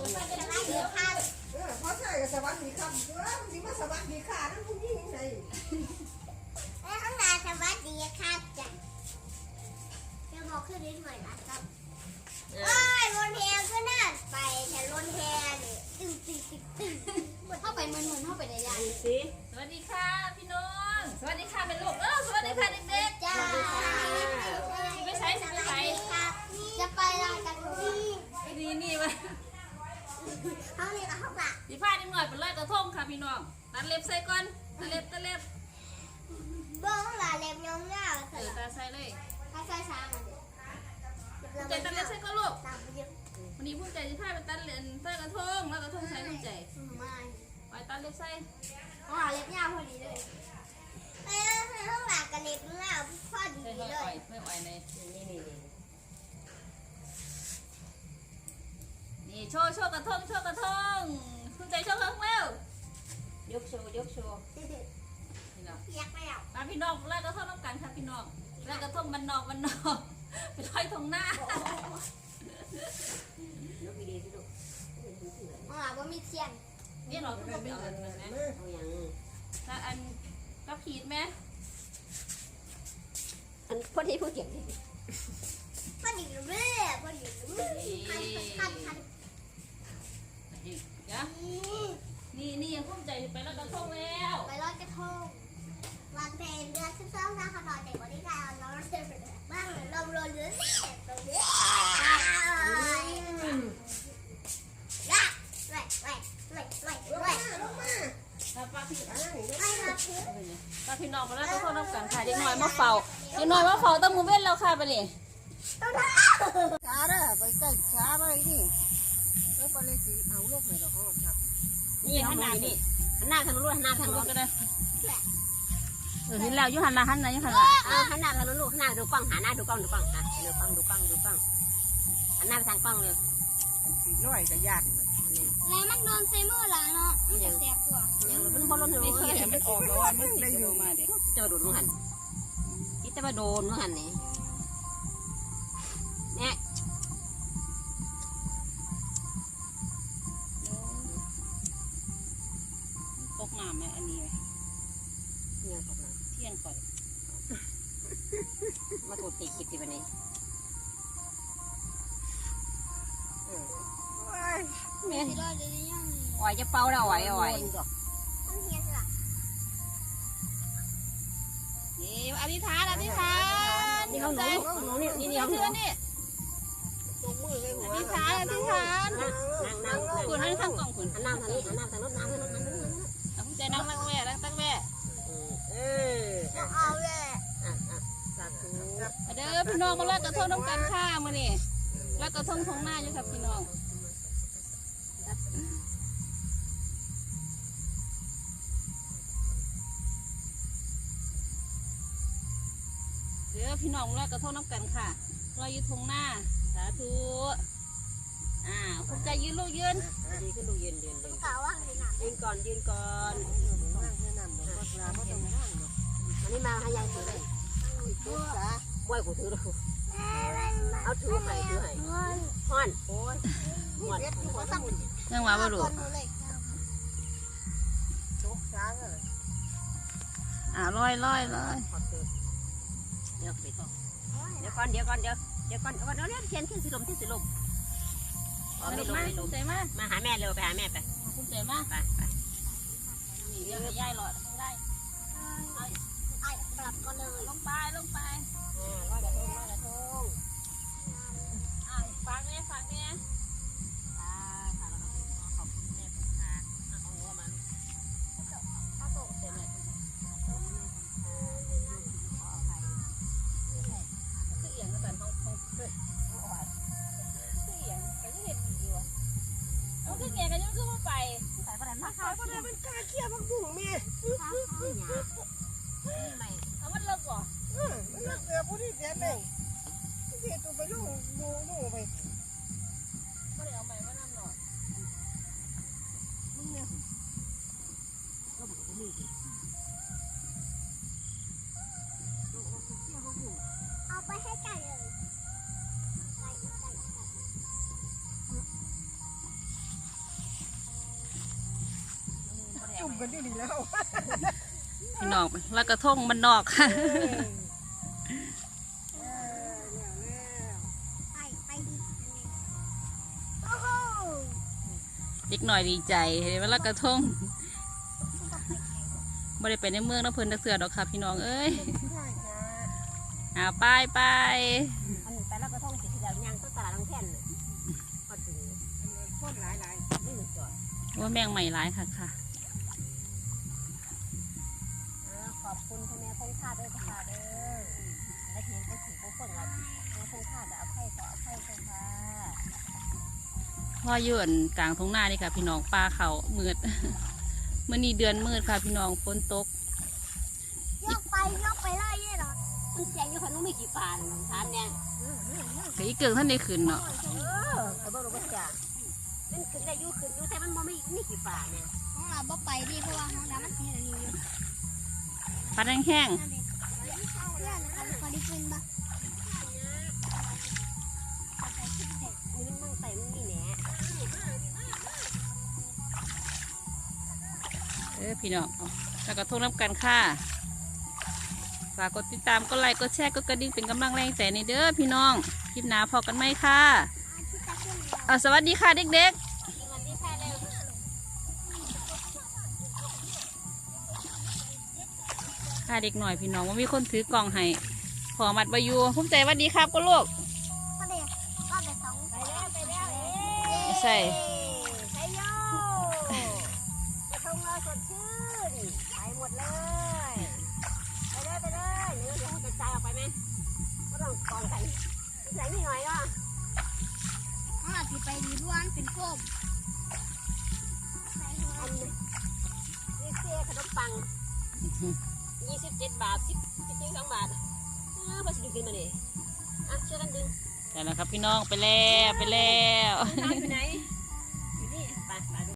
ไปเป็นอะไรเดี๋ยวข้าวเออพอใช่ก็สวัสดีครับเออมันสิมาสวัสดีค่ะนั่นผู้หญิงไงแล้วข้างหน้าสวัสดีครับจ้ะจะบอกขึ้นนิดหน่อยนะครับโอ้ยรถแฮก็น่าไปแต่รถแฮเนี่ยตึ้งตึ้งตึ้งตึ้งเหมือนเข้าไปเหมือนเหมือนเข้าไปในยาน สิ สวัสดีค่ะพี่น้อง สวัสดีค่ะเป็นลูกเออสวัสดีค่ะเด็ก จ้า ไปใช้สิไปใช้ ครับจะไปลอยกระทง ๆนี่นี่มา เขาเนี่ยเขาแบบ สีผ้านิดหน่อยเป็นลอยกระทงค่ะ พี่น้องตัดเล็บใส่ก่อนตัดเล็บตัดเล็บเบื้องหลังเล็บยองยาวเออตาใส่เลยถ้าใช้ช้ามันใจตัดเล็บใส่ก่อนลูกตามไปเยอะวันนี้ผู้ใจสีผ้าไปตัดเล็บตัดกระทงแล้วกระทงใส่ผู้ใจไม่ไปตัดเล็บใส่เขาหาเล็บยาวพอดีเลยเอ้ยข้างหลังกับเล็บยาวพอดีใส่เลไม่อ่อยยไม่อ่อยเลยนี่นี่นี่นี่โชว์โชว์กระทงโชว์กระทงผู้ใจโชว์กระทงเร็วย กโชว์ยกโชว์นี่เนาะเรียกไม่เอามาพี่น้องลอยกระทงน้ำกันค่ะพี่น้องลอยกระทงบันนอกบันนอกไปลอยตรงหน้ายกดีๆสิลูกข้างหลังว่ามีเทียนนี่เราต้องไปเอาอันนั้นไหมเอาอย่างแล้วอันก็ขีดไหมอันพอดีผู้เก็บดิพอดีเลยพอดีเลยพันพันพันอีกเดี๋ยว นี่นี่นี่ยังพุ่มใจไปแล้วกระทงแล้วไปลอยกระทงวันเพ็ญเดือนสิบสองนะขนอยแต่วันนี้การเราเดินไปบ้างลมโรยเรือตรงนี้ละไว้ไว้ไว้ไว้ลงไว้มาลงมาถ้าป้าพี่อันนั้นนี่ไว้มาพื้นป้าพี่น้องไปแล้วกระทงน้ำกันค่ะเด็กน้อยมาเฝ้าเด็กน้อยมาเฝ้าต้องมือเว้นแล้วค่ะไปนี่ต้องทช้าเด้อไปใกล้ช้าไปนี่แล้วไปเลยสิเอาลูกเลยดอกเขาครับ นี่หันหน้านี่หันหน้าทางนู้นหันหน้าทางรนู้นก็ได้เออเห็นแล้วยุหันมาหันหน้ายุหันมาเอาหันหน้าทางนู้นลูกหันหน้าดูกล้องหันหน้าดูกล้องดูกล้องอะดูกล้องดูกล้องดูกล้องหันหน้าไปทางกล้องเลยสีน้อยก็ยากำแล้วมันโดนเซมือหลังเนาะมันจะแสบตัวยังมันบอลลูนไม่เลยขีดให้มันออกแล้วว่ามันติดลงมาเด็กจะมาโดนหันที่จะมาโดนหันนี่ เลยยังอ่อยจะเป่าแล้วอ่อยอ่อยมันเฮียสละนี่อธิษฐานอธิษฐานนี่เขาหนูหนูนี่นี่นี่เขาหนูเชื่อนี่อธิษฐานอธิษฐานนั่งนั่งนั่งคุณให้ทั้งกล่องคุณหันหน้าทางนี้หันหน้าทางนู้นน้ำทางนู้นน้ำทางนู้นเอาใจนั่งตั้งแม่นั่งตั้งแม่เออเอาเลยอะอะเด้อพี่น้องมาลอยกระทงน้ำกันข้ามานี่ลอยกระทงทงหน้าอยู่ครับพี่น้อง เด้อพี่น้องลอยกระทงน้ำกันค่ะลอยอยู่ทงหน้า สาธุอ่าคุณใจยืนลูกยืนดีขึ้นดูเย็นเย็นเย็นกล่าวว่าไงนะยืนก่อนยืนก่อนนั่งแค่นั้นดอกก็ลาไม่ต้องนั่งดอกอันนี้มาให้ยายถือเลยตุ๊กตาบ่อยกูถือเลยเอาถือให้ถือให้ฮ้อนโอ้ยหมดเอ็ดที่หัวตั้งยังมาบ่รู้คนเลยตุ๊กตาเลยอ่าลอยลอยลอยขอถือ เดี๋ยวปิดเดี๋ยวก่อนเดี๋ยวก่อนเดี๋ยวเดี๋ยวก่อนเดี๋ยวก่อนเดี๋ยวเขียนขึ้นสิลมขึ้นสิลมอ๋อมาไม่ลูลกมมาไม่ลคุมณใจมามาหาแม่เร็วไปหาแม่ไป คุณใจมาไปไป นี่เดี๋ยวให้ยายหลอด ประเด็นมาขายประเดี๋ยวมันกล้าเคี่ยวพักบุ้งแม่ข้าวข้าวหยานี่ใหม่เอามันเลิกก่อนเออมันเลือกเสือผู้ที่เสียแม่งที่เสียตัวไปลูกดูดูไป กันอยู่นี่แล้วพี่น้องลอยกระทงมันนอกค่ะเด็กหน่อยดีใจเห็นว่าลอยกระทงไม่ได้ไปในเมืองนะเพิ่นตะเสือดอกค่ะพี่น้องเอ้ยใช่จ้ะหาไปไปอันนี้ไปแล้วก็ท่องสิที่แล้วย่างต้นตลาดน้องแท่นน่ะพอถึงอันนี้คนหลายหลายนี่หนึ่งตัวว่าแมงใหม่ร้ายค่ะค่ะ พ่ออยืนกลางทุ่งนานี่ค่ะ พี่น้องปลาเขามืดเมื่อนี้เดือนมืดค่ะ พี่น้องฝนตกยกไปยกไปเลยเนี่ยเหรอมันแจงอยู่คนนู้นไม่กี่ปานทานเนี่ยก็อีเกิงท่านได้ขึ้นเนาะเออไอ้บ่รู้ว่าจะมันขึ้นได้อยู่ขึ้นอยู่แต่มันบ่ไม่ไม่กี่ปานเนี่ยของเราบ่ไปดิเพราะว่าของเรามันสีอะไรอยู่ปลาแดงแห้งเมันมั่งใส่มันนี่แหน่เออพี่น้องแล้วก็โทษน้ำกันค่ะฝากกดติดตามกดไลค์กดแชร์กดกระดิ่งเป็นกำลังแรงใจในเด้อพี่น้องคลิปหน้าพอกันไหมค่ะเอาสวัสดีค่ะเด็กๆสวัสดีค่ะเร็วค่ะเด็กหน่อยพี่น้องว่ามีคนถือกล่องให้พอมัดบายูภูมิใจว่าดีครับก็ลูก ใช่ใช้โยกระทงเราสดชื่นไปหมดเลย ไปเลยไปเลยเดี๋ยวเดี๋ยวให้กระจายออกไปไหมก็ต้องกองกันใส่นี่หน่อยเนาะของเราที่ไปดีด้วนเป็นโฟมอันนี้นี่เสียขนมปังยี่สิบเจ็ดบาทสิบสิบสองบาทเออพอสิดึงขึ้นมาดิอะช่วยกันดึง แต่แล้วครับพี่น้องไปแล้วไปแล้ว น้อยไปไหน